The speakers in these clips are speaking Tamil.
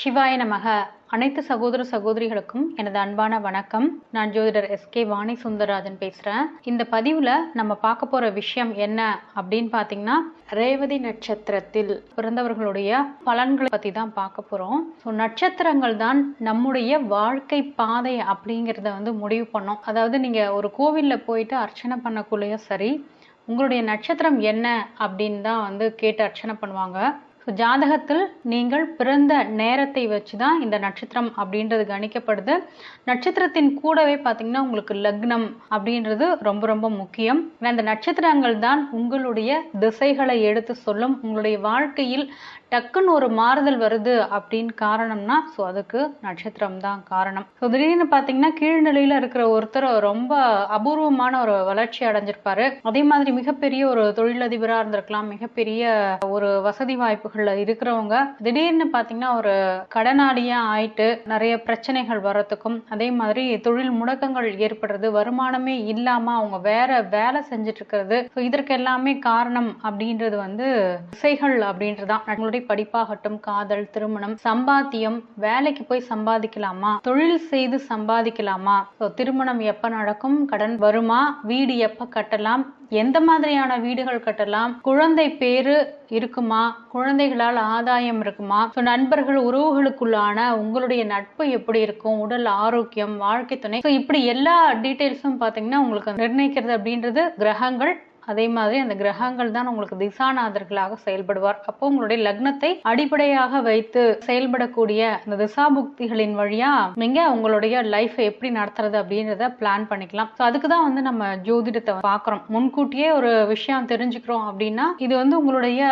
சிவாய நமக. அனைத்து சகோதர சகோதரிகளுக்கும் எனது அன்பான வணக்கம். நான் ஜோதிடர் எஸ் கே வாணி சுந்தரராஜன் பேசுறேன். இந்த பதிவுல நம்ம பார்க்க போற விஷயம் என்ன அப்படின்னு பாத்தீங்கன்னா ரேவதி நட்சத்திரத்தில் பிறந்தவர்களுடைய பலன்களை பத்தி தான் பார்க்க போறோம். ஸோ நட்சத்திரங்கள் தான் நம்முடைய வாழ்க்கை பாதை அப்படிங்கிறத வந்து முடிவு பண்ணோம். அதாவது நீங்க ஒரு கோவில்ல போயிட்டு அர்ச்சனை பண்ணக்குள்ளேயும் சரி உங்களுடைய நட்சத்திரம் என்ன அப்படின்னு தான் வந்து கேட்டு அர்ச்சனை பண்ணுவாங்க. ஸோ ஜாதகத்தில் நீங்கள் பிறந்த நேரத்தை வச்சு தான் இந்த நட்சத்திரம் அப்படின்றது கணிக்கப்படுது. நட்சத்திரத்தின் கூடவே பார்த்தீங்கன்னா உங்களுக்கு லக்னம் அப்படின்றது ரொம்ப ரொம்ப முக்கியம். ஏன்னா இந்த நட்சத்திரங்கள் தான் உங்களுடைய திசைகளை எடுத்து சொல்லும். உங்களுடைய வாழ்க்கையில் டக்குன்னு ஒரு மாறுதல் வருது அப்படின்னு காரணம்னா ஸோ அதுக்கு நட்சத்திரம் தான் காரணம். ஸோ திடீர்னு பார்த்தீங்கன்னா கீழ்நிலையில் இருக்கிற ஒருத்தர் ரொம்ப அபூர்வமான ஒரு வளர்ச்சி அடைஞ்சிருப்பாரு. அதே மாதிரி மிகப்பெரிய ஒரு தொழிலதிபராக இருந்திருக்கலாம். மிகப்பெரிய ஒரு வசதி வாய்ப்புகள் வாய்ப்புகள்ல இருக்கிறவங்க திடீர்னு பாத்தீங்கன்னா ஒரு கடனாளியா ஆயிட்டு நிறைய பிரச்சனைகள் வர்றதுக்கும் அதே மாதிரி தொழில் முடக்கங்கள் ஏற்படுறது வருமானமே இல்லாம அவங்க வேற வேலை செஞ்சுட்டு இருக்கிறது. ஸோ இதற்கு எல்லாமே காரணம் அப்படின்றது வந்து இசைகள் அப்படின்றதுதான். நம்மளுடைய படிப்பாகட்டும் காதல் திருமணம் சம்பாத்தியம் வேலைக்கு போய் சம்பாதிக்கலாமா? தொழில் செய்து சம்பாதிக்கலாமா? ஸோ திருமணம் எப்ப நடக்கும்? கடன் வருமா? வீடு எப்ப கட்டலாம்? எந்த மாதிரியான வீடுகள் கட்டலாம்? குழந்தை பேரு இருக்குமா? குழந்தைகளால் ஆதாயம் இருக்குமா? ஸோ நண்பர்கள் உறவுகளுக்குள்ளான உங்களுடைய நட்பு எப்படி இருக்கும்? உடல் ஆரோக்கியம் வாழ்க்கை துணை. ஸோ இப்படி எல்லா டீட்டெயில்ஸும் பார்த்தீங்கன்னா உங்களுக்கு நிர்ணயிக்கிறது அப்படின்றது கிரகங்கள் அதே மாதிரி அந்த கிரகங்கள் தான் உங்களுக்கு திசாநாதர்களாக செயல்படுவார். அப்போ உங்களுடைய லக்னத்தை அடிப்படையாக வைத்து செயல்படக்கூடிய இந்த திசாபுக்திகளின் வழியா நீங்க உங்களுடைய லைஃப் எப்படி நடத்துறது அப்படின்றத பிளான் பண்ணிக்கலாம். ஸோ அதுக்கு தான் வந்து நம்ம ஜோதிடத்தை பார்க்குறோம். முன்கூட்டியே ஒரு விஷயம் தெரிஞ்சுக்கிறோம் அப்படின்னா இது வந்து உங்களுடைய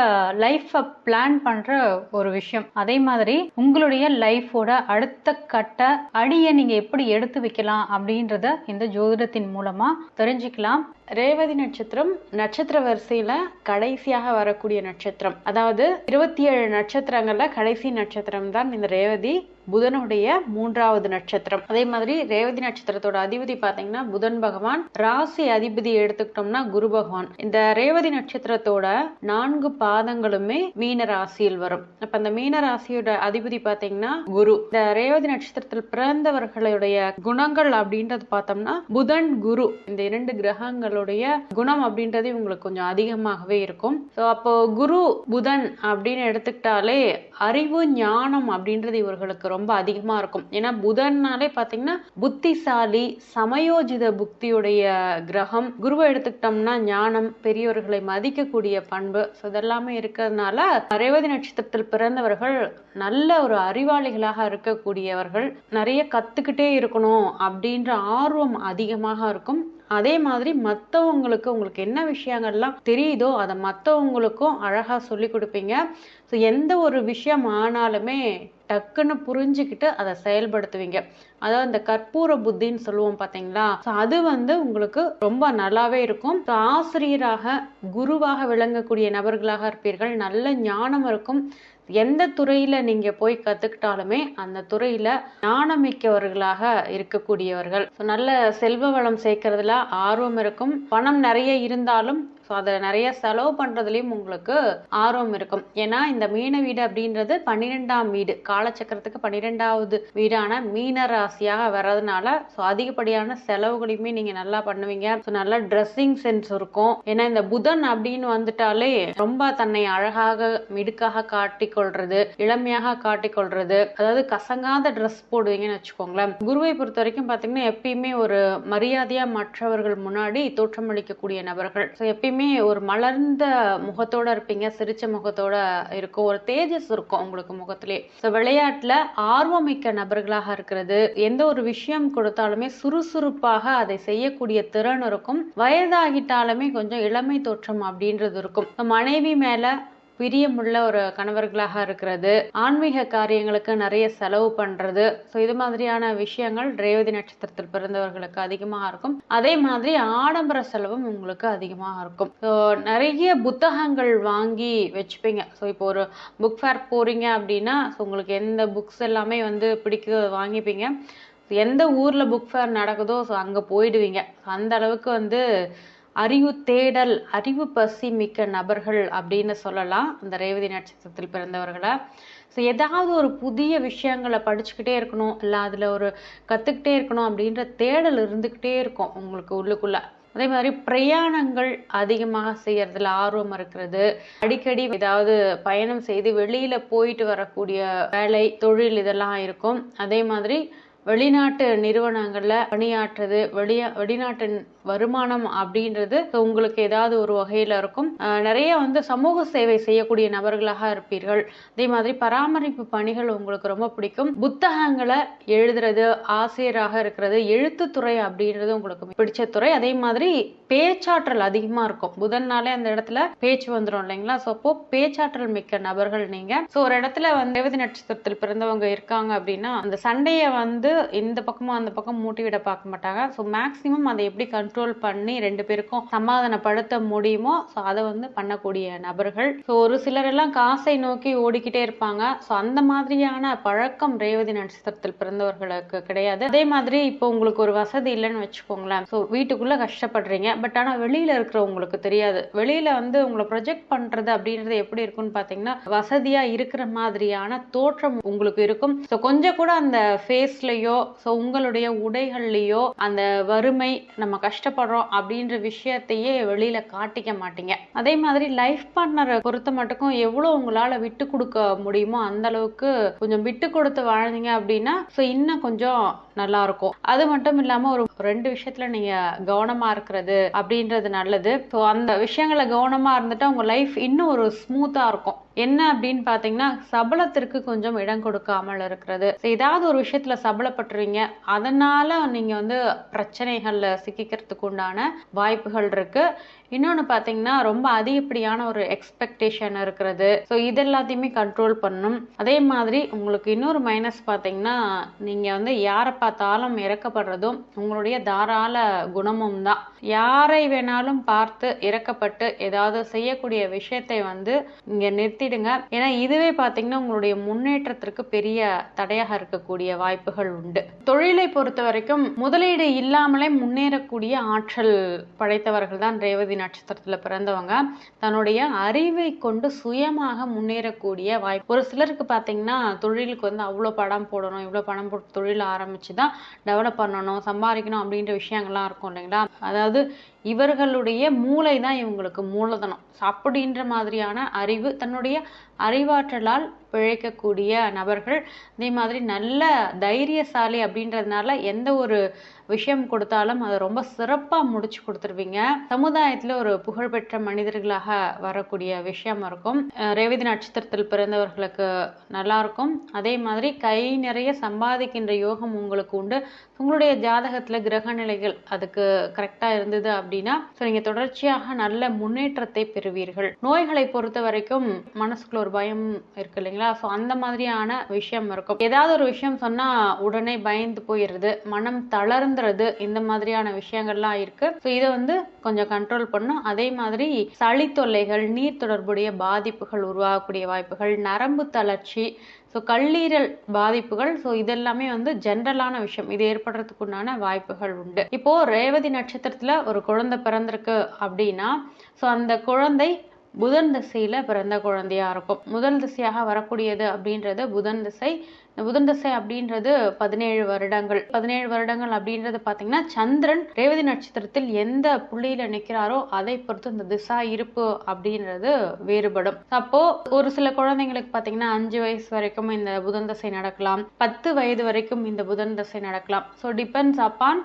லைஃப்பை பிளான் பண்ற ஒரு விஷயம். அதே மாதிரி உங்களுடைய லைஃபோட அடுத்த கட்ட அடியை நீங்க எப்படி எடுத்து வைக்கலாம் அப்படின்றத இந்த ஜோதிடத்தின் மூலமா தெரிஞ்சுக்கலாம். ரேவதி நட்சத்திரம் நட்சத்திர வரிசையில கடைசியாக வரக்கூடிய நட்சத்திரம். அதாவது இருபத்தி ஏழு நட்சத்திரங்கள்ல கடைசி நட்சத்திரம் தான் இந்த ரேவதி புதனுடைய மூன்றாவது நட்சத்திரம். அதே மாதிரி ரேவதி நட்சத்திரத்தோட அதிபதி பாத்தீங்கன்னா புதன் பகவான். ராசி அதிபதி எடுத்துக்கிட்டோம்னா குரு பகவான். இந்த ரேவதி நட்சத்திரத்தோட நான்கு பாதங்களுமே மீன ராசியில் வரும். அப்ப அந்த மீன ராசியோட அதிபதி பாத்தீங்கன்னா குரு. இந்த ரேவதி நட்சத்திரத்தில் பிறந்தவர்களுடைய குணங்கள் அப்படின்றது பார்த்தோம்னா புதன் குரு. இந்த இரண்டு கிரகங்களுடைய குணம் அப்படின்றது இவங்களுக்கு கொஞ்சம் அதிகமாகவே இருக்கும். ஸோ அப்போ குரு புதன் அப்படின்னு எடுத்துக்கிட்டாலே அறிவு ஞானம் அப்படின்றது இவர்களுக்கு ரொம்ப அதிகமா இருக்கும். ஏன்னா புதன்னாலே பாத்தீங்கன்னா புத்திசாலி சமயோஜித புக்தியுடைய கிரகம். குருவை எடுத்துக்கிட்டோம்னா ஞானம் பெரியவர்களை மதிக்கக்கூடிய பண்பு. ஸோ இதெல்லாமே இருக்கிறதுனால ரேவதி நட்சத்திரத்தில் பிறந்தவர்கள் நல்ல ஒரு அறிவாளிகளாக இருக்கக்கூடியவர்கள். நிறைய கத்துக்கிட்டே இருக்கணும் அப்படின்ற ஆர்வம் அதிகமாக இருக்கும். அதே மாதிரி மற்றவங்களுக்கு உங்களுக்கு என்ன விஷயங்கள்லாம் தெரியுதோ அதை மற்றவங்களுக்கும் அழகாக சொல்லி கொடுப்பீங்க. ஸோ எந்த ஒரு விஷயம் ஆனாலுமே டக்குன்னு புரிஞ்சுக்கிட்டு அதை செயல்படுத்துவீங்க. அதாவது இந்த கற்பூர புத்தின்னு சொல்லுவோம் பார்த்தீங்களா ஸோ அது வந்து உங்களுக்கு ரொம்ப நல்லாவே இருக்கும். ஸோ ஆசிரியராக குருவாக விளங்கக்கூடிய நபர்களாக இருப்பீர்கள். நல்ல ஞானம் இருக்கும். எந்த துறையில நீங்க போய் கத்துக்கிட்டாலுமே அந்த துறையில ஞானமிக்கவர்களாக இருக்கக்கூடியவர்கள். நல்ல செல்வ வளம் சேர்க்கறதுல ஆர்வம் இருக்கும். பணம் நிறைய இருந்தாலும் ஸோ அதை நிறைய செலவு பண்ணுறதுலையும் உங்களுக்கு ஆர்வம் இருக்கும். ஏன்னா இந்த மீன வீடு அப்படின்றது பன்னிரெண்டாம் வீடு. காலச்சக்கரத்துக்கு பன்னிரெண்டாவது வீடான மீன ராசியாக வர்றதுனால ஸோ அதிகப்படியான செலவுகளையுமே நீங்கள் நல்லா பண்ணுவீங்க. ஸோ நல்ல ட்ரெஸ்ஸிங் சென்ஸ் இருக்கும். ஏன்னா இந்த புதன் அப்படின்னு வந்துட்டாலே ரொம்ப தன்னை அழகாக மிடுக்காக காட்டிக்கொள்றது இளமையாக காட்டிக்கொள்றது. அதாவது கசங்காத ட்ரெஸ் போடுவீங்கன்னு வச்சுக்கோங்களேன். குருவை பொறுத்த வரைக்கும் பார்த்தீங்கன்னா எப்பயுமே ஒரு மரியாதையா மற்றவர்கள் முன்னாடி தோற்றமளிக்கக்கூடிய நபர்கள். ஸோ எப்பயுமே எப்பயுமே ஒரு மலர்ந்த முகத்தோட இருப்பீங்க சிரிச்ச முகத்தோட இருக்கும். ஒரு தேஜஸ் இருக்கும் உங்களுக்கு முகத்திலே. ஸோ விளையாட்டுல ஆர்வமிக்க நபர்களாக இருக்கிறது. எந்த ஒரு விஷயம் கொடுத்தாலுமே சுறுசுறுப்பாக அதை செய்யக்கூடிய திறன் இருக்கும். வயதாகிட்டாலுமே கொஞ்சம் இளமை தோற்றம் அப்படின்றது இருக்கும். மனைவி மேல பிரியமுள்ள ஒரு கணவர்களாக இருக்கிறது. ஆன்மீக காரியங்களுக்கு நிறைய செலவு பண்றது. ஸோ இது மாதிரியான விஷயங்கள் ரேவதி நட்சத்திரத்தில் பிறந்தவர்களுக்கு அதிகமாக இருக்கும். அதே மாதிரி ஆடம்பர செலவும் உங்களுக்கு அதிகமாக இருக்கும். ஸோ நிறைய புத்தகங்கள் வாங்கி வச்சுப்பீங்க. ஸோ இப்போ ஒரு புக் ஃபேர் போறீங்க அப்படின்னா ஸோ உங்களுக்கு எந்த புக்ஸ் எல்லாமே வந்து பிடிக்குதோ அதை வாங்கிப்பீங்க. எந்த ஊரில் புக் ஃபேர் நடக்குதோ ஸோ அங்கே போயிடுவீங்க. அந்த அளவுக்கு வந்து அறிவு தேடல் அறிவு பசி மிக்க நபர்கள் அப்படின்னு சொல்லலாம். அந்த ரேவதி நட்சத்திரத்தில் பிறந்தவர்களை. ஸோ ஏதாவது ஒரு புதிய விஷயங்களை படிச்சுக்கிட்டே இருக்கணும். இல்லை அதில் ஒரு கற்றுக்கிட்டே இருக்கணும் அப்படின்ற தேடல் இருந்துக்கிட்டே இருக்கும் உங்களுக்கு உள்ளுக்குள்ளே. அதே மாதிரி பிரயாணங்கள் அதிகமாக செய்யறதுல ஆர்வம் இருக்கிறது. அடிக்கடி ஏதாவது பயணம் செய்து வெளியில போயிட்டு வரக்கூடிய வேலை தொழில் இதெல்லாம் இருக்கும். அதே மாதிரி வெளிநாட்டு நிறுவனங்களில் பணியாற்றுறது வெளிய வெளிநாட்டு வருமானம் அப்படின்றது உங்களுக்கு ஏதாவது ஒரு வகையில இருக்கும். நிறைய வந்து சமூக சேவை செய்யக்கூடிய நபர்களாக இருப்பீர்கள். அதே மாதிரி பராமரிப்பு பணிகள் உங்களுக்கு ரொம்ப பிடிக்கும். புத்தகங்களை எழுதுறது ஆசிரியராக இருக்கிறது எழுத்துத்துறை அப்படின்றது உங்களுக்கு பிடிச்ச துறை. அதே மாதிரி பேச்சாற்றல் அதிகமா இருக்கும். புதன்னாலே அந்த இடத்துல பேச்சு வந்துடும் இல்லைங்களா? ஸோ அப்போ பேச்சாற்றல் மிக்க நபர்கள் நீங்க. ஸோ ஒரு இடத்துல வந்து ரேவதி நட்சத்திரத்தில் பிறந்தவங்க இருக்காங்க அப்படின்னா அந்த சண்டையை வந்து இந்த பக்கமும் அந்த பக்கம் மூட்டி விட பார்க்க மாட்டாங்க. ஸோ மேக்சிமம் அதை எப்படி கண்ட்ரோல் கண்ட்ரோல் பண்ணி ரெண்டு பேருக்கும் சமாதானப்படுத்த முடியுமோ ஸோ அதை வந்து பண்ணக்கூடிய நபர்கள். ஸோ ஒரு சிலர் எல்லாம் காசை நோக்கி ஓடிக்கிட்டே இருப்பாங்க. ஸோ அந்த மாதிரியான பழக்கம் ரேவதி நட்சத்திரத்தில் பிறந்தவர்களுக்கு கிடையாது. அதே மாதிரி இப்போ உங்களுக்கு ஒரு வசதி இல்லைன்னு வச்சுக்கோங்களேன். ஸோ வீட்டுக்குள்ள கஷ்டப்படுறீங்க. பட் ஆனால் வெளியில இருக்கிறவங்களுக்கு தெரியாது. வெளியில வந்து உங்களை ப்ரொஜெக்ட் பண்றது அப்படின்றது எப்படி இருக்கும்னு பார்த்தீங்கன்னா வசதியா இருக்கிற மாதிரியான தோற்றம் உங்களுக்கு இருக்கும். ஸோ கொஞ்சம் கூட அந்த ஃபேஸ்லயோ ஸோ உங்களுடைய உடைகள்லையோ அந்த வறுமை நம்ம கஷ்டப்படுறோம் அப்படின்ற விஷயத்தையே வெளியில காட்டிக்க மாட்டீங்க. அதே மாதிரி லைஃப் பார்ட்னரை பொறுத்த மட்டுக்கும் எவ்வளவு உங்களால விட்டு கொடுக்க முடியுமோ அந்த அளவுக்கு கொஞ்சம் விட்டு கொடுத்து வாழ்ந்தீங்க அப்படின்னா ஸோ இன்னும் கொஞ்சம் நல்லா இருக்கும் அது மட்டும் இல்லாம ஒரு ரெண்டு விஷயத்துல நீங்க கவனமா இருக்கிறது அப்படின்றது நல்லது. ஸோ அந்த விஷயங்களை கவனமா இருந்துட்டு உங்க லைஃப் இன்னும் ஒரு ஸ்மூத்தா இருக்கும். என்ன அப்படின்னு பாத்தீங்கன்னா சபலத்திற்கு கொஞ்சம் இடம் கொடுக்காமல் இருக்கிறது. ஏதாவது ஒரு விஷயத்துல சபலப்பட்டுருவீங்க அதனால நீங்க வந்து பிரச்சனைகள்ல சிக்கிக்கிறதுக்கு உண்டான வாய்ப்புகள் இருக்கு. இன்னொன்று பார்த்தீங்கன்னா ரொம்ப அதிகப்படியான ஒரு எக்ஸ்பெக்டேஷன் இருக்கிறது. ஸோ இது எல்லாத்தையுமே கண்ட்ரோல் பண்ணணும் அதே மாதிரி உங்களுக்கு இன்னொரு மைனஸ் பார்த்தீங்கன்னா நீங்கள் வந்து யாரை பார்த்தாலும் இறக்கப்படுறதும் உங்களுடைய தாராள குணமும் தான். யாரை வேணாலும் பார்த்து இறக்கப்பட்டு ஏதாவது செய்யக்கூடிய விஷயத்தை வந்து இங்கே நிறுத்திடுங்க. ஏன்னா இதுவே பார்த்தீங்கன்னா உங்களுடைய முன்னேற்றத்திற்கு பெரிய தடையாக இருக்கக்கூடிய வாய்ப்புகள் உண்டு. தொழிலை பொறுத்த வரைக்கும் முதலீடு இல்லாமலே முன்னேறக்கூடிய ஆற்றல் படைத்தவர்கள் தான் ரேவதி நட்சத்திரத்துல பிறந்தவங்க தன்னுடைய அறிவை கொண்டு சுயமாக முன்னேறக்கூடிய வாய்ப்பு. ஒரு சிலருக்கு பாத்தீங்கன்னா தொழிலுக்கு வந்து அவ்வளவு படம் போடணும் இவ்வளவு பணம் போட்டு தொழில் ஆரம்பிச்சுதான் டெவலப் பண்ணணும் சம்பாதிக்கணும் அப்படின்ற விஷயங்கள்லாம் இருக்கும் இல்லைங்களா? அதாவது இவர்களுடைய மூளை தான் இவங்களுக்கு மூலதனம். அப்படின்ற மாதிரியான அறிவு தன்னுடைய அறிவாற்றலால் பிழைக்கக்கூடிய நபர்கள் அதே மாதிரி நல்ல தைரியசாலி அப்படின்றதுனால எந்த ஒரு விஷயம் கொடுத்தாலும் அதை ரொம்ப சிறப்பாக முடிச்சு கொடுத்துருவீங்க. சமுதாயத்தில் ஒரு புகழ்பெற்ற மனிதர்களாக வரக்கூடிய விஷயம் இருக்கும். ரேவதி நட்சத்திரத்தில் பிறந்தவர்களுக்கு நல்லா இருக்கும் அதே மாதிரி கை நிறைய சம்பாதிக்கின்ற யோகம் உங்களுக்கு உண்டு. உங்களுடைய ஜாதகத்தில் கிரக நிலைகள் அதுக்கு கரெக்டாக இருந்தது அப்படின்னா ஸோ நீங்க தொடர்ச்சியாக நல்ல முன்னேற்றத்தை பெறுவீர்கள். நோய்களை பொறுத்த வரைக்கும் மனசுக்குள்ள ஒரு பயம் இருக்கு இல்லைங்களா? ஸோ அந்த மாதிரியான விஷயம் இருக்கும். ஏதாவது ஒரு விஷயம் சொன்னா உடனே பயந்து போயிடுறது மனம் தளர்ந்துறது இந்த மாதிரியான விஷயங்கள்லாம் இருக்கு. ஸோ இதை வந்து கொஞ்சம் கண்ட்ரோல் பண்ணும். அதே மாதிரி சளி தொல்லைகள் நீர் தொடர்புடைய பாதிப்புகள் உருவாகக்கூடிய வாய்ப்புகள் நரம்பு தளர்ச்சி ஸோ கல்லீரல் பாதிப்புகள் ஸோ இதெல்லாமே வந்து ஜென்ரலான விஷயம். இது ஏற்படுறதுக்கு உண்டான வாய்ப்புகள் உண்டு. இப்போ ரேவதி நட்சத்திரத்துல ஒரு குழந்தை பிறந்திருக்கு அப்படின்னா ஸோ அந்த குழந்தை புதன் திசையில பிறந்த குழந்தையா இருக்கும். முதல் திசையாக வரக்கூடியது அப்படின்றது புதன் திசை புதன் திசை அப்படின்றது பதினேழு வருடங்கள். பதினேழு வருடங்கள் அப்படின்றது பாத்தீங்கன்னா சந்திரன் ரேவதி நட்சத்திரத்தில் எந்த புள்ளியில நிக்கிறாரோ அதை பொறுத்து இந்த திசா இருப்பு அப்படின்றது வேறுபடும். அப்போ ஒரு சில குழந்தைங்களுக்கு பாத்தீங்கன்னா அஞ்சு வயசு வரைக்கும் இந்த புதன் தசை நடக்கலாம். பத்து வயது வரைக்கும் இந்த புதன் தசை நடக்கலாம். ஸோ டிபெண்ட்ஸ் அப்பான்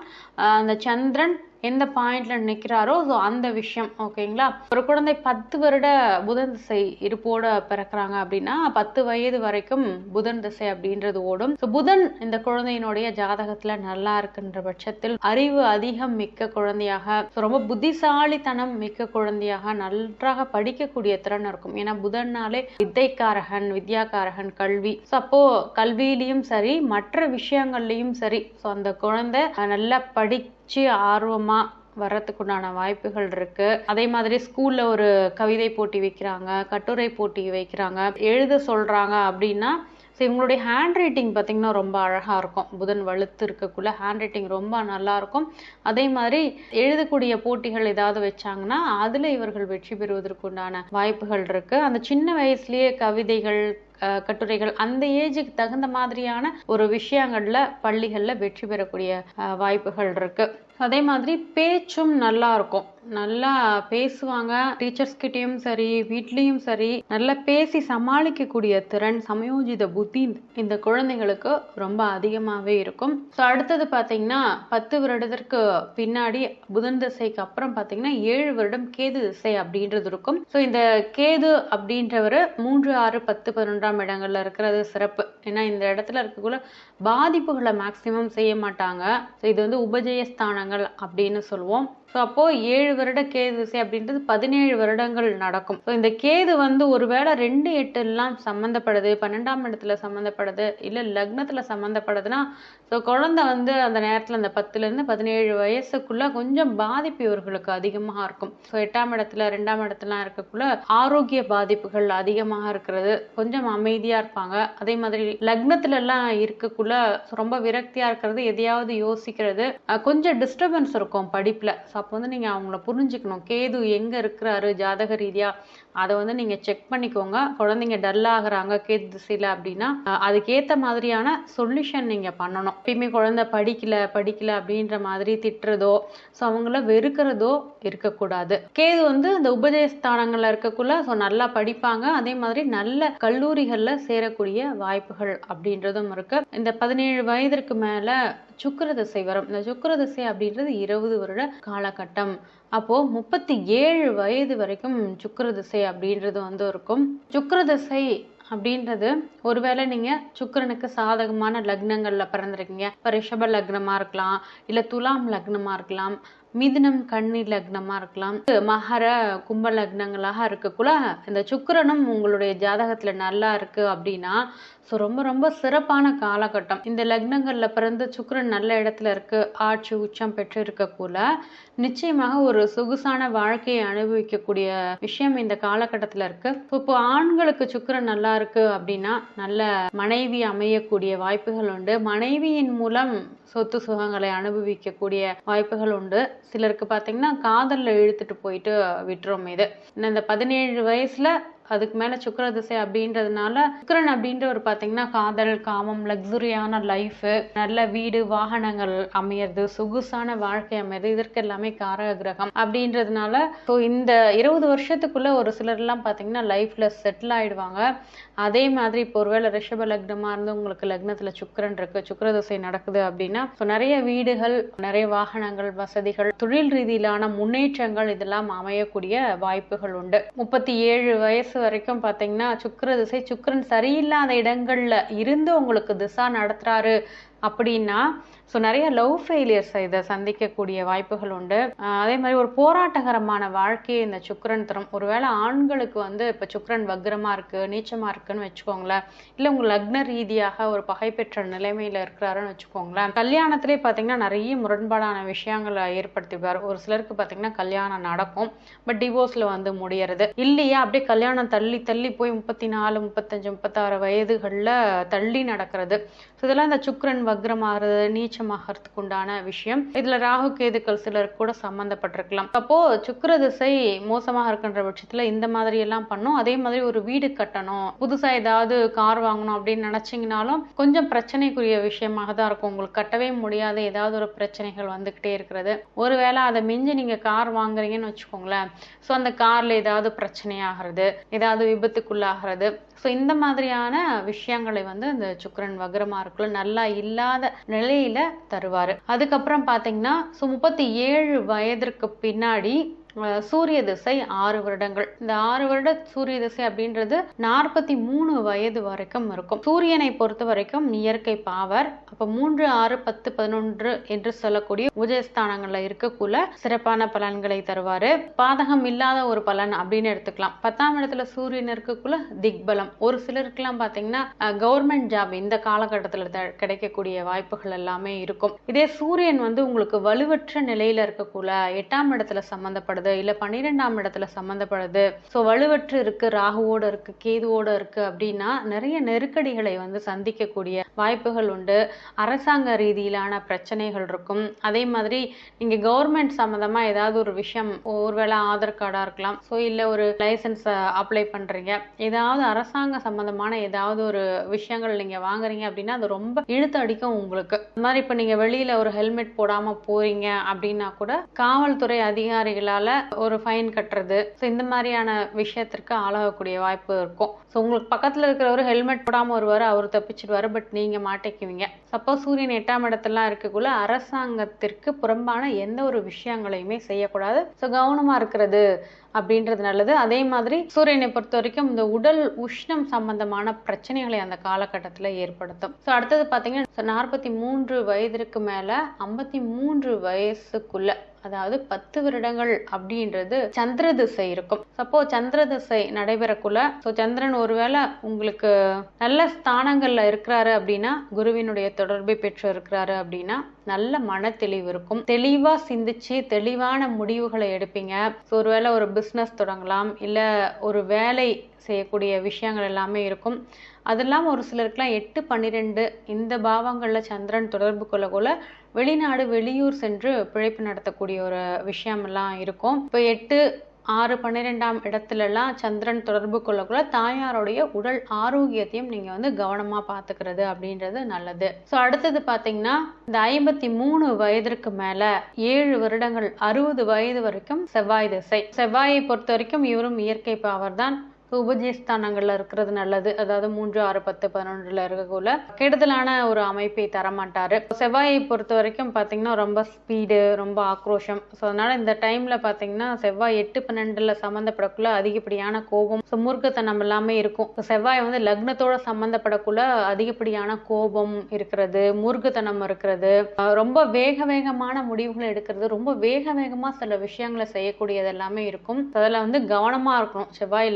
அந்த சந்திரன் எந்த பாயிண்ட்ல நிக்கிறாரோ ஸோ அந்த விஷயம் ஓகேங்களா ஒரு குழந்தை பத்து வருட புதன் திசை இருப்போட பிறக்கிறாங்க அப்படின்னா பத்து வயது வரைக்கும் புதன் திசை அப்படின்றது ஓடும். ஸோ புதன் இந்த குழந்தையினுடைய ஜாதகத்துல நல்லா இருக்கின்ற பட்சத்தில் அறிவு அதிகம் மிக்க குழந்தையாக ரொம்ப புத்திசாலித்தனம் மிக்க குழந்தையாக நன்றாக படிக்கக்கூடிய திறன் இருக்கும். ஏன்னா புதன்னாலே வித்தைக்காரகன் வித்யாக்காரகன் கல்வி. ஸோ அப்போ கல்வியிலையும் சரி மற்ற விஷயங்கள்லயும் சரி ஸோ அந்த குழந்தை நல்லா படி படித்து ஆர்வமாக வர்றதுக்குண்டான வாய்ப்புகள் இருக்கு. அதே மாதிரி ஸ்கூல்ல ஒரு கவிதை போட்டி வைக்கிறாங்க கட்டுரை போட்டி வைக்கிறாங்க எழுத சொல்றாங்க அப்படின்னா ஸோ இவங்களுடைய ஹேண்ட் ரைட்டிங் பார்த்தீங்கன்னா ரொம்ப அழகாக இருக்கும். புதன் வலுத்து இருக்கக்குள்ள ஹேண்ட் ரைட்டிங் ரொம்ப நல்லாயிருக்கும் அதே மாதிரி எழுதக்கூடிய போட்டிகள் ஏதாவது வச்சாங்கன்னா அதில் இவர்கள் வெற்றி பெறுவதற்குண்டான வாய்ப்புகள் இருக்குது அந்த சின்ன வயசுலேயே கவிதைகள் கட்டுரைகள். அந்த ஏஜுக்கு தகுந்த மாதிரியான ஒரு விஷயங்கள்ல பள்ளிகள்ல வெற்றி பெறக்கூடிய வாய்ப்புகள் இருக்கு. அதே மாதிரி பேச்சும் நல்லா இருக்கும். நல்லா பேசுவாங்க. டீச்சர்ஸ் கிட்டேயும் சரி வீட்லயும் சரி நல்லா பேசி சமாளிக்கக்கூடிய திறன் சமயோஜித புத்தி இந்த குழந்தைகளுக்கு ரொம்ப அதிகமாவே இருக்கும். ஸோ அடுத்தது பாத்தீங்கன்னா பத்து வருடத்திற்கு பின்னாடி புதன் திசைக்கு அப்புறம் பாத்தீங்கன்னா ஏழு வருடம் கேது திசை அப்படின்றது இருக்கும். ஸோ இந்த கேது அப்படின்றவர் மூன்று ஆறு பத்து பதினொன்றாம் இடங்கள்ல இருக்கிறது சிறப்பு. ஏன்னா இந்த இடத்துல இருக்கக்குள்ள பாதிப்புகளை மேக்சிமம் செய்ய மாட்டாங்க. ஸோ இது வந்து உபஜயஸ்தானங்கள் அப்படின்னு சொல்லுவோம். ஸோ அப்போ ஏழு வருட கேது திசை அப்படின்றது பதினேழு வருடங்கள் நடக்கும். ஸோ இந்த கேது வந்து ஒருவேளை ரெண்டு எட்டுலாம் சம்மந்தப்படுது பன்னெண்டாம் இடத்துல சம்மந்தப்படுது இல்லை லக்னத்தில் சம்மந்தப்படுதுன்னா ஸோ குழந்தை வந்து அந்த நேரத்தில் அந்த பத்துலேருந்து பதினேழு வயசுக்குள்ளே கொஞ்சம் பாதிப்பு இவர்களுக்கு அதிகமாக இருக்கும். ஸோ எட்டாம் இடத்துல ரெண்டாம் இடத்துலாம் இருக்கக்குள்ள ஆரோக்கிய பாதிப்புகள் அதிகமாக இருக்கிறது. கொஞ்சம் அமைதியாக இருப்பாங்க. அதே மாதிரி லக்னத்துலலாம் இருக்கக்குள்ள ரொம்ப விரக்தியாக இருக்கிறது எதையாவது யோசிக்கிறது. கொஞ்சம் டிஸ்டர்பன்ஸ் இருக்கும் படிப்பில். ஸோ அப்போ வந்து நீங்க அவங்கள புரிஞ்சுக்கணும். கேது எங்க இருக்கிறாரு? ஜாதக ரீதியா அதை வந்து நீங்க செக் பண்ணிக்கோங்க. குழந்தைங்க டல் ஆகுறாங்க கேது திசையில அப்படின்னா அஹ் அதுக்கேத்த மாதிரியான சொல்யூஷன் நீங்க பண்ணணும். எப்பயுமே குழந்தை படிக்கல படிக்கல அப்படின்ற மாதிரி திட்டுறதோ ஸோ அவங்கள வெறுக்கிறதோ இருக்கக்கூடாது. கேது வந்து இந்த உபதேசஸ்தானங்கள்ல இருக்கக்குள்ள ஸோ நல்லா படிப்பாங்க. அதே மாதிரி நல்ல கல்லூரிகள்ல சேரக்கூடிய வாய்ப்புகள் அப்படின்றதும் இருக்கு. இந்த பதினேழு வயதிற்கு மேல சுக்கர திசை வரும். இந்த சுக்கர திசை அப்படின்றது இருபது வருட காலகட்டம். அப்போ முப்பத்தி ஏழு வயது வரைக்கும் சுக்கிர திசை அப்படின்றது வந்து இருக்கும். சுக்கிர திசை அப்படின்றது ஒருவேளை நீங்க சுக்கரனுக்கு சாதகமான லக்னங்கள்ல பிறந்திருக்கீங்க. இப்போ ரிஷப லக்னமா இருக்கலாம் இல்ல துலாம் லக்னமா இருக்கலாம். மிதுனம் கன்னி லக்னமா இருக்கலாம். மகர கும்ப லக்னங்களாக இருக்கக்குள்ள இந்த சுக்கரனும் உங்களுடைய ஜாதகத்துல நல்லா இருக்கு அப்படின்னா ஸோ ரொம்ப ரொம்ப சிறப்பான காலகட்டம். இந்த லக்னங்கள்ல பிறந்து சுக்கரன் நல்ல இடத்துல இருக்கு ஆட்சி உச்சம் பெற்று இருக்கக்குள்ள நிச்சயமாக ஒரு சொகுசான வாழ்க்கையை அனுபவிக்கக்கூடிய விஷயம் இந்த காலகட்டத்துல இருக்கு. இப்போ ஆண்களுக்கு சுக்கரன் நல்லா இருக்கு அப்படின்னா நல்ல மனைவி அமையக்கூடிய வாய்ப்புகள் உண்டு. மனைவியின் மூலம் சொத்து சுகங்களை அனுபவிக்கக்கூடிய வாய்ப்புகள் உண்டு. சிலருக்கு பார்த்தீங்கன்னா காதல்ல இழுத்துட்டு போயிட்டு விட்டுரும் இது. இன்னும் இந்த பதினேழு வயசுல அதுக்கு மேல சுக்கர திசை அப்படின்றதுனால சுக்கரன் அப்படின்ற ஒரு பாத்தீங்கன்னா காதல் காமம் லக்ஸுரியான லைஃப் நல்ல வீடு வாகனங்கள் அமையிறது சொகுசான வாழ்க்கை அமையிறது இதற்கு எல்லாமே காரக கிரகம் அப்படின்றதுனால ஸோ இந்த இருபது வருஷத்துக்குள்ள ஒரு சிலர் எல்லாம் பாத்தீங்கன்னா லைஃப்ல செட்டில் ஆயிடுவாங்க. அதே மாதிரி இப்போ ஒருவேளை ரிஷப லக்னமா இருந்து உங்களுக்கு லக்னத்துல சுக்கரன் இருக்கு சுக்கர திசை நடக்குது அப்படின்னா ஸோ நிறைய வீடுகள் நிறைய வாகனங்கள் வசதிகள் தொழில் ரீதியிலான முன்னேற்றங்கள் இதெல்லாம் அமையக்கூடிய வாய்ப்புகள் உண்டு. முப்பத்தி ஏழு வயசு வரைக்கும் பார்த்தீங்கன்னா சுக்கர திசை சுக்கரன் சரியில்லாத இடங்கள்ல இருந்து உங்களுக்கு திசா நடத்துறாரு. அப்படின்னா ஸோ நிறைய லவ் ஃபெயிலியர்ஸ் இதை சந்திக்கக்கூடிய வாய்ப்புகள் உண்டு. அதே மாதிரி ஒரு போராட்டகரமான வாழ்க்கையை இந்த சுக்கரன் தரும். ஒருவேளை ஆண்களுக்கு வந்து இப்போ சுக்கரன் வக்ரமாக இருக்குது நீச்சமாக இருக்குன்னு வச்சுக்கோங்களேன். இல்லை உங்கள் லக்ன ரீதியாக ஒரு பகை பெற்ற நிலைமையில் இருக்கிறாருன்னு வச்சுக்கோங்களேன். கல்யாணத்திலே பார்த்தீங்கன்னா நிறைய முரண்பாடான விஷயங்களை ஏற்படுத்திடுவார் ஒரு சிலருக்கு பார்த்தீங்கன்னா கல்யாணம் நடக்கும் பட் டிவோர்ஸில் வந்து முடியறது. இல்லையா? அப்படியே கல்யாணம் தள்ளி தள்ளி போய் முப்பத்தி நாலு முப்பத்தஞ்சு முப்பத்தாறு வயதுகளில் தள்ளி நடக்கிறது. ஸோ இதெல்லாம் இந்த சுக்கரன் வக்ரமாகிறது நீச்சமாகறதுக்கு உண்டான விஷயம். இதுல ராகு கேதுக்கள் சிலர் கூட சம்பந்தப்பட்டிருக்கலாம். அப்போ சுக்கர திசை மோசமாக இருக்கின்ற பட்சத்துல இந்த மாதிரி எல்லாம் பண்ணும். அதே மாதிரி ஒரு வீடு கட்டணும். புதுசா ஏதாவது கார் வாங்கணும் அப்படின்னு நினைச்சிங்கனாலும் கொஞ்சம் பிரச்சனைக்குரிய விஷயமாக தான் இருக்கும். உங்களுக்கு கட்டவே முடியாத ஏதாவது ஒரு பிரச்சனைகள் வந்துகிட்டே இருக்கிறது. ஒருவேளை அதை மிஞ்சி நீங்க கார் வாங்குறீங்கன்னு வச்சுக்கோங்களேன். ஸோ அந்த கார்ல ஏதாவது பிரச்சனையாகிறது ஏதாவது விபத்துக்குள்ளாகிறது. ஸோ இந்த மாதிரியான விஷயங்களை வந்து இந்த சுக்கரன் வக்ரமா இருக்குள்ள நல்லா இல்லாத நிலையில தருவாரு. அதுக்கப்புறம் பாத்தீங்கன்னா ஸோ முப்பத்தி ஏழு வயதிற்கு பின்னாடி சூரிய திசை ஆறு வருடங்கள். இந்த ஆறு வருட சூரிய திசை அப்படின்றது நாற்பத்தி மூணு வயது வரைக்கும் இருக்கும். சூரியனை பொறுத்த வரைக்கும் இயற்கை பாவர். அப்ப மூன்று ஆறு பத்து பதினொன்று என்று சொல்லக்கூடிய உஜயஸ்தானங்கள்ல இருக்கக்குள்ள சிறப்பான பலன்களை தருவாரு. பாதகம் இல்லாத ஒரு பலன் அப்படின்னு எடுத்துக்கலாம். பத்தாம் இடத்துல சூரியன் இருக்கக்குள்ள திக்பலம். ஒரு சிலருக்குலாம் பாத்தீங்கன்னா கவர்மெண்ட் ஜாப் இந்த காலகட்டத்துல த- கிடைக்கக்கூடிய வாய்ப்புகள் எல்லாமே இருக்கும். இதே சூரியன் வந்து உங்களுக்கு வலுவற்ற நிலையில இருக்கக்குள்ள எட்டாம் இடத்துல சம்பந்தப்படுது. சம்மந்தப்படுது இல்ல பன்னிரெண்டாம் இடத்துல சம்மந்தப்படுது ஸோ வலுவற்று இருக்கு ராகுவோட இருக்கு கேதுவோட இருக்கு அப்படின்னா நிறைய நெருக்கடிகளை வந்து சந்திக்கக்கூடிய வாய்ப்புகள் உண்டு. அரசாங்க ரீதியிலான பிரச்சனைகள் இருக்கும். அதே மாதிரி நீங்க கவர்மெண்ட் சம்மந்தமா ஏதாவது ஒரு விஷயம் ஒருவேளை ஆதார் கார்டா இருக்கலாம். ஸோ இல்ல ஒரு லைசன்ஸ் அப்ளை பண்றீங்க. ஏதாவது அரசாங்க சம்பந்தமான ஏதாவது ஒரு விஷயங்கள் நீங்க வாங்குறீங்க அப்படின்னா அது ரொம்ப இழுத்து அடிக்கும் உங்களுக்கு. இந்த மாதிரி இப்ப நீங்க வெளியில ஒரு ஹெல்மெட் போடாம போறீங்க அப்படின்னா கூட காவல்துறை அதிகாரிகளால ஒரு ஃபைன் கட்டுறது. ஸோ இந்த மாதிரியான விஷயத்திற்கு ஆளாகக்கூடிய வாய்ப்பு இருக்கும். ஸோ உங்களுக்கு பக்கத்தில் இருக்கிறவர் ஹெல்மெட் போடாமல் வருவார் அவர் தப்பிச்சிடுவார் பட் நீங்கள் மாட்டிக்குவீங்க. சப்போஸ் சூரியன் எட்டாம் இடத்துலாம் இருக்கக்குள்ள அரசாங்கத்திற்கு புறம்பான எந்த ஒரு விஷயங்களையுமே செய்யக்கூடாது. ஸோ கவனமாக இருக்கிறது அப்படின்றது நல்லது. அதே மாதிரி சூரியனை பொறுத்த வரைக்கும் இந்த உடல் உஷ்ணம் சம்பந்தமான பிரச்சனைகளை அந்த காலகட்டத்தில் ஏற்படுத்தும். ஸோ அடுத்தது பார்த்தீங்கன்னா நாற்பத்தி மூன்று வயதிற்கு மேலே ஐம்பத்தி மூன்று வயசுக்குள்ள அதாவது பத்து வருடங்கள் அப்படின்றது சந்திர திசை இருக்கும். சப்போ சந்திர திசை நடைபெறக்குள்ள ஸோ சந்திரன் ஒருவேளை உங்களுக்கு நல்ல ஸ்தானங்கள்ல இருக்கிறாரு அப்படின்னா குருவினுடைய தொடர்பை பெற்று இருக்கிறாரு அப்படின்னா நல்ல மன தெளிவு இருக்கும். தெளிவா சிந்திச்சு தெளிவான முடிவுகளை எடுப்பீங்க. ஸோ ஒருவேளை ஒரு பிஸ்னஸ் தொடங்கலாம் இல்ல ஒரு வேலை செய்யக்கூடிய விஷயங்கள் எல்லாமே இருக்கும். அதெல்லாம் ஒரு சிலருக்குலாம் எட்டு பன்னிரெண்டு இந்த பாவங்களில் சந்திரன் தொடர்பு கொள்ள கொள்ள வெளிநாடு வெளியூர் சென்று பிழைப்பு நடத்தக்கூடிய ஒரு விஷயமெல்லாம் இருக்கும். இப்போ எட்டு ஆறு பன்னிரெண்டாம் இடத்துலலாம் சந்திரன் தொடர்பு கொள்ளக்குள்ள தாயாருடைய உடல் ஆரோக்கியத்தையும் நீங்கள் வந்து கவனமாக பார்த்துக்கிறது அப்படின்றது நல்லது. ஸோ அடுத்தது பார்த்தீங்கன்னா இந்த ஐம்பத்தி மூணு வயதிற்கு மேலே ஏழு வருடங்கள் அறுபது வயது வரைக்கும் செவ்வாய் திசை. செவ்வாயை பொறுத்த வரைக்கும் இவரும் இயற்கை பாவர் தான் உபஜயஸ்தானங்கள்ல இருக்கிறது நல்லது. அதாவது மூன்று ஆறு பத்து பதினொன்றுல இருக்கக்குள்ள கெடுதலான ஒரு அமைப்பை தரமாட்டாரு. செவ்வாயை பொறுத்த வரைக்கும் பாத்தீங்கன்னா ரொம்ப ஸ்பீடு ரொம்ப ஆக்ரோஷம். ஸோ அதனால இந்த டைம்ல பாத்தீங்கன்னா செவ்வாய் எட்டு பன்னெண்டுல சம்மந்தப்படக்குள்ள அதிகப்படியான கோபம் ஸோ மூர்க்கத்தனம் எல்லாமே இருக்கும். செவ்வாய் வந்து லக்னத்தோட சம்மந்தப்படக்குள்ள அதிகப்படியான கோபம் இருக்கிறது மூர்க்கத்தனம் இருக்கிறது. ரொம்ப வேக வேகமான முடிவுகளை எடுக்கிறது ரொம்ப வேக வேகமா சில விஷயங்களை செய்யக்கூடியது எல்லாமே இருக்கும். அதுல வந்து கவனமா இருக்கணும். செவ்வாய்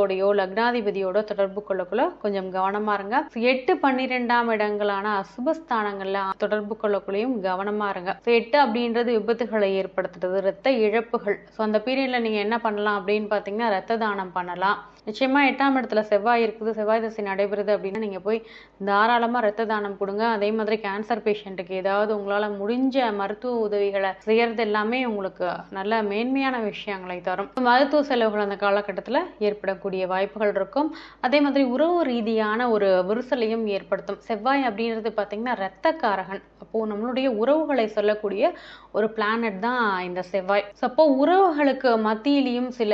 லக்னத்தோடையோ லக்னாதிபதியோட தொடர்பு கொள்ளக்குள்ள கொஞ்சம் கவனமா இருங்க. எட்டு பன்னிரெண்டாம் இடங்களான அசுபஸ்தானங்கள்ல தொடர்பு கொள்ளக்குள்ளையும் கவனமா இருங்க. எட்டு அப்படின்றது விபத்துகளை ஏற்படுத்துறது ரத்த இழப்புகள். ஸோ அந்த பீரியட்ல நீங்க என்ன பண்ணலாம் அப்படின்னு பாத்தீங்கன்னா ரத்த தானம் பண்ணலாம். நிச்சயமா எட்டாம் இடத்துல செவ்வாய் இருக்குது. செவ்வாய் தசை நடைபெறுது அப்படின்னா நீங்கள் போய் தாராளமாக ரத்த தானம் கொடுங்க. அதே மாதிரி கேன்சர் பேஷண்ட்டுக்கு ஏதாவது உங்களால் முடிஞ்ச மருத்துவ உதவிகளை செய்கிறது எல்லாமே உங்களுக்கு நல்ல மேன்மையான விஷயங்களை தரும். மருத்துவ செலவுகள் அந்த காலகட்டத்தில் ஏற்படக்கூடிய வாய்ப்புகள் இருக்கும். அதே மாதிரி உறவு ரீதியான ஒரு விரிசலையும் ஏற்படுத்தும். செவ்வாய் அப்படின்றது பார்த்தீங்கன்னா ரத்தக்காரகன் அப்போ நம்மளுடைய உறவுகளை சொல்லக்கூடிய ஒரு பிளானட் தான் இந்த செவ்வாய். அப்போ உறவுகளுக்கு மத்தியிலையும் சில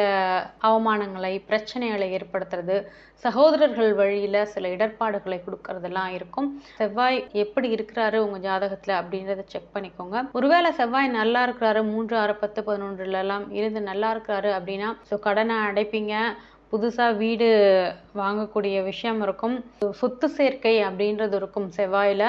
அவமானங்களை பிரச்சனை ஏற்படுத்துறது சகோதரர்கள் வழியில சில இடர்பாடுகளை கொடுக்கறதெல்லாம் இருக்கும். செவ்வாய் எப்படி இருக்கிறாரு உங்க ஜாதகத்துல அப்படின்றத செக் பண்ணிக்கோங்க. ஒருவேளை செவ்வாய் நல்லா இருக்கிறாரு மூன்று ஆறு பத்து பதினொன்றுல எல்லாம் இருந்து நல்லா இருக்கிறாரு அப்படின்னா ஸோ கடனை அடைப்பீங்க. புதுசா வீடு வாங்கக்கூடிய விஷயம் இருக்கும். சொத்து சேர்க்கை அப்படின்றது இருக்கும் செவ்வாயில.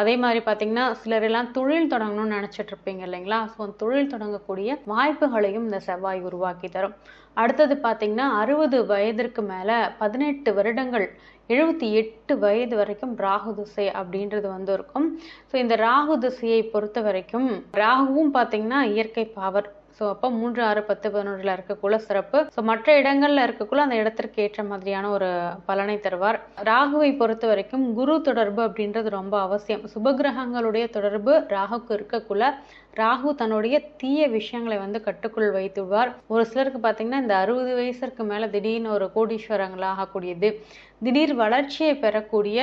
அதே மாதிரி பார்த்தீங்கன்னா சிலர் எல்லாம் தொழில் தொடங்கணும்னு நினைச்சிட்டு இருப்பீங்க இல்லைங்களா? ஸோ தொழில் தொடங்கக்கூடிய வாய்ப்புகளையும் இந்த செவ்வாய் உருவாக்கி தரும். அடுத்தது பார்த்தீங்கன்னா அறுபது வயதிற்கு மேலே பதினெட்டு வருடங்கள் எழுபத்தி எட்டு வயது வரைக்கும் ராகு திசை அப்படின்றது வந்து இருக்கும் ஸோ இந்த ராகு திசையை பொறுத்த வரைக்கும் ராகுவும் பார்த்தீங்கன்னா இயற்கை பவர் ஸோ அப்போ மூன்று ஆறு பத்து பதினொன்றில் இருக்கக்குள்ள சிறப்பு. ஸோ மற்ற இடங்கள்ல இருக்கக்குள்ள அந்த இடத்திற்கு ஏற்ற மாதிரியான ஒரு பலனை தருவார். ராகுவை பொறுத்த வரைக்கும் குரு தொடர்பு அப்படின்றது ரொம்ப அவசியம். சுபகிரகங்களுடைய தொடர்பு ராகுக்கு இருக்கக்குள்ள ராகு தன்னுடைய தீய விஷயங்களை வந்து கட்டுக்குள் வைத்துள்ளார் ஒரு சிலருக்கு பார்த்தீங்கன்னா இந்த அறுபது வயசுக்கு மேலே திடீர்னு ஒரு கோடீஸ்வரங்கள் ஆகக்கூடியது திடீர் வளர்ச்சியை பெறக்கூடிய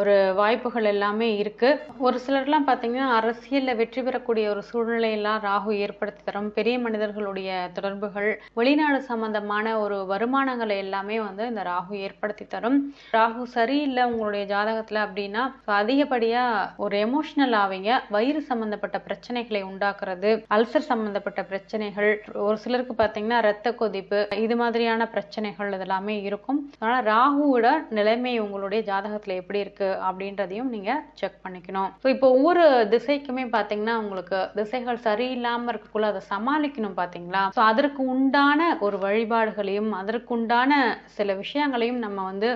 ஒரு வாய்ப்புகள் எல்லாமே இருக்கு. ஒரு சிலர்லாம் பார்த்தீங்கன்னா அரசியலில் வெற்றி பெறக்கூடிய ஒரு சூழ்நிலையெல்லாம் ராகு ஏற்படுத்தி தரும். பெரிய மனிதர்களுடைய தொடர்புகள் வெளிநாடு சம்பந்தமான ஒரு வருமானங்களை எல்லாமே வந்து இந்த ராகு ஏற்படுத்தி தரும். ராகு சரியில்லை உங்களுடைய ஜாதகத்தில் அப்படின்னா அதிகப்படியாக ஒரு எமோஷனல் ஆவீங்க. வயிறு சம்பந்தப்பட்ட பிரச்சனைகளை உண்டாக்குறது அல்சர் சம்பந்தப்பட்ட பிரச்சனைகள் ஒரு சிலருக்கு பார்த்தீங்கன்னா ரத்த கொதிப்பு இது மாதிரியான பிரச்சனைகள் இதெல்லாமே இருக்கும். ஆனால் ராகுவோட நிலைமை உங்களுடைய ஜாதகத்தில் எப்படி இருக்குது அப்படின்றதையும் நீங்க செக் பண்ணிக்கணும். ஸோ இப்போ ஒவ்வொரு திசைக்குமே பாத்தீங்கன்னா உங்களுக்கு திசைகள் சரியில்லாம இருக்கக்குள்ள அதை சமாளிக்கணும் பாத்தீங்களா? ஸோ அதற்கு உண்டான ஒரு வழிபாடுகளையும் அதற்கு உண்டான சில விஷயங்களையும் நம்ம வந்து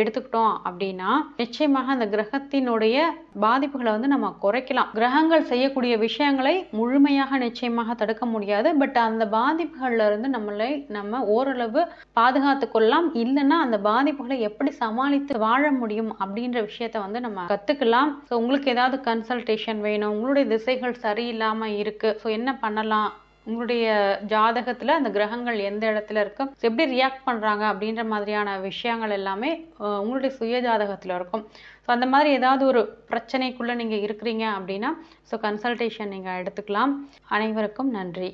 எடுத்துக்கிட்டோம் அப்படின்னா நிச்சயமாக அந்த கிரகத்தினுடைய பாதிப்புகளை வந்து நம்ம குறைக்கலாம். கிரகங்கள் செய்யக்கூடிய விஷயங்களை முழுமையாக நிச்சயமாக தடுக்க முடியாது. பட் அந்த பாதிப்புகள்ல இருந்து நம்மளை நம்ம ஓரளவு பாதுகாத்து கொள்ளலாம் இல்லைன்னா அந்த பாதிப்புகளை எப்படி சமாளித்து வாழ முடியும் அப்படின்ற விஷயத்த வந்து நம்ம கத்துக்கலாம். ஸோ உங்களுக்கு ஏதாவது கன்சல்டேஷன் வேணும். உங்களுடைய திசைகள் சரியில்லாம இருக்கு. ஸோ என்ன பண்ணலாம்? உங்களுடைய ஜாதகத்துல அந்த கிரகங்கள் எந்த இடத்துல இருக்கு? எப்படி ரியாக்ட் பண்றாங்க அப்படின்ற மாதிரியான விஷயங்கள் எல்லாமே உங்களுடைய சுய ஜாதகத்துல இருக்கும். ஸோ அந்த மாதிரி ஏதாவது ஒரு பிரச்சனைக்குள்ள நீங்க இருக்கிறீங்க அப்படின்னா ஸோ கன்சல்டேஷன் நீங்க எடுத்துக்கலாம். அனைவருக்கும் நன்றி.